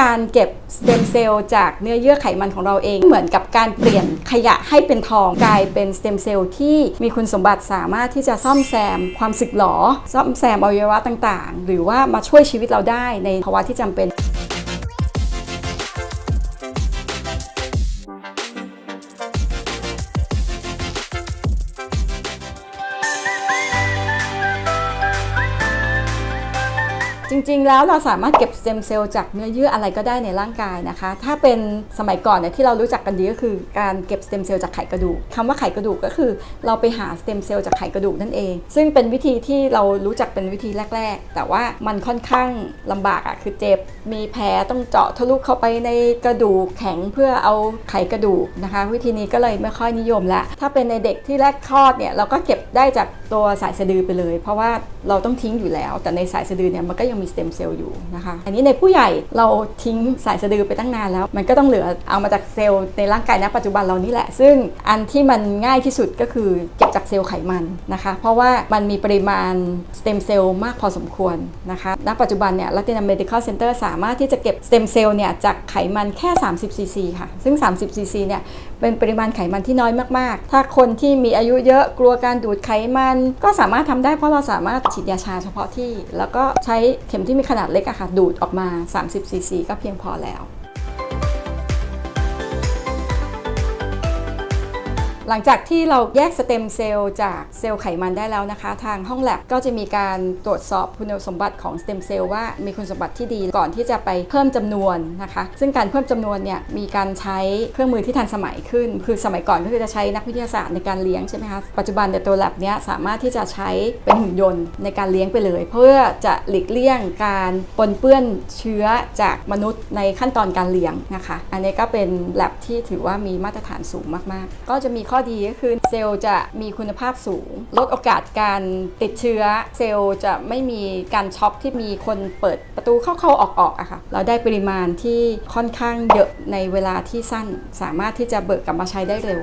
การเก็บสเต็มเซลล์จากเนื้อเยื่อไขมันของเราเอง เหมือนกับการเปลี่ยนขยะให้เป็นทองกลายเป็นสเต็มเซลล์ที่มีคุณสมบัติสามารถที่จะซ่อมแซมความสึกหรอ ซ่อมแซมอวัยวะต่างๆ หรือว่ามาช่วยชีวิตเราได้ในภาวะที่จำเป็น จริงๆ แล้วเราสามารถเก็บสเต็มเซลล์จากเนื้อเยื่ออะไรก็ได้ในร่างกายนะคะ ถ้าเป็นสมัยก่อนเนี่ยที่เรารู้จักกันดีก็คือการเก็บสเต็มเซลล์จากไขกระดูกคำว่าไขกระดูกก็คือ เราไปหาสเต็มเซลล์จากไขกระดูกนั่นเอง ซึ่งเป็นวิธีที่เรารู้จักเป็นวิธีแรก ๆ แต่ว่ามันค่อนข้างลำบากอะคือเจ็บ มีแผลต้องเจาะทะลุเข้าไปในกระดูกแข็งเพื่อเอาไขกระดูกนะคะ วิธีนี้ก็เลยไม่ค่อยนิยมละถ้าเป็นในเด็กที่แรกคลอดเนี่ยเราก็เก็บได้จากตัวสายสะดือไปเลย เพราะว่าเราต้องทิ้งอยู่แล้ว แต่ในสายสะดือเนี่ยมันก็ยังมีสเต็มเซลล์อยู่นะคะอันนี้ในผู้ใหญ่เราทิ้งสายสะดือไปตั้งนานแล้ว มันก็ต้องเหลือเอามาจากเซลล์ในร่างกายณปัจจุบันเรานี่แหละ ซึ่งอันที่มันง่ายที่สุดก็คือเก็บจากเซลล์ไขมันนะคะ เพราะว่ามันมีปริมาณสเต็มเซลล์มากพอสมควรนะคะณปัจจุบันเนี่ย Latin Medical Center สามารถที่จะเก็บสเต็มเซลล์เนี่ยจากไขมันแค่ 30ซีซีค่ะ ซึ่ง 30ซีซีเนี่ยเป็นปริมาณไขมันที่น้อยมาก ๆ ถ้าคนที่มีอายุเยอะกลัวการดูดไขมัน ก็สามารถทำได้เพราะเราสามารถฉีดยาชาเฉพาะที่ แล้วก็ใช้เข็มที่มีขนาดเล็กอะค่ะ ดูดออกมา 30ซีซีก็เพียงพอแล้ว หลังจากที่เราแยกสเต็มเซลล์จากเซลล์ไขมันได้แล้วนะคะ ทางห้องแลบก็จะมีการตรวจสอบคุณสมบัติของสเต็มเซลล์ว่ามีคุณสมบัติที่ดีก่อนที่จะไปเพิ่มจำนวนนะคะ ซึ่งการเพิ่มจำนวนเนี่ยมีการใช้เครื่องมือที่ทันสมัยขึ้น คือสมัยก่อนก็คือจะใช้นักวิทยาศาสตร์ในการเลี้ยงใช่ไหมคะปัจจุบันเนี่ตัวแลบเนี้ยสามารถที่จะใช้เป็นหุ่นยนต์ในการเลี้ยงไปเลย เพื่อจะหลีกเลี่ยงการปนเปื้อนเชื้อจากมนุษย์ในขั้นตอนการเลี้ยงนะคะ อันนี้ก็เป็นแลบที่ถือว่ามีมาตรฐานสูงมากๆ ก็จะมีข้ออดีก็คือเซลล์จะมีคุณภาพสูง ลดโอกาสการติดเชื้อ เซลล์จะไม่มีการช็อปที่มีคนเปิดประตูเข้าๆออกๆอะค่ะเราได้ปริมาณที่ค่อนข้างเยอะในเวลาที่สั้น สามารถที่จะเบิกกลับมาใช้ได้เร็ว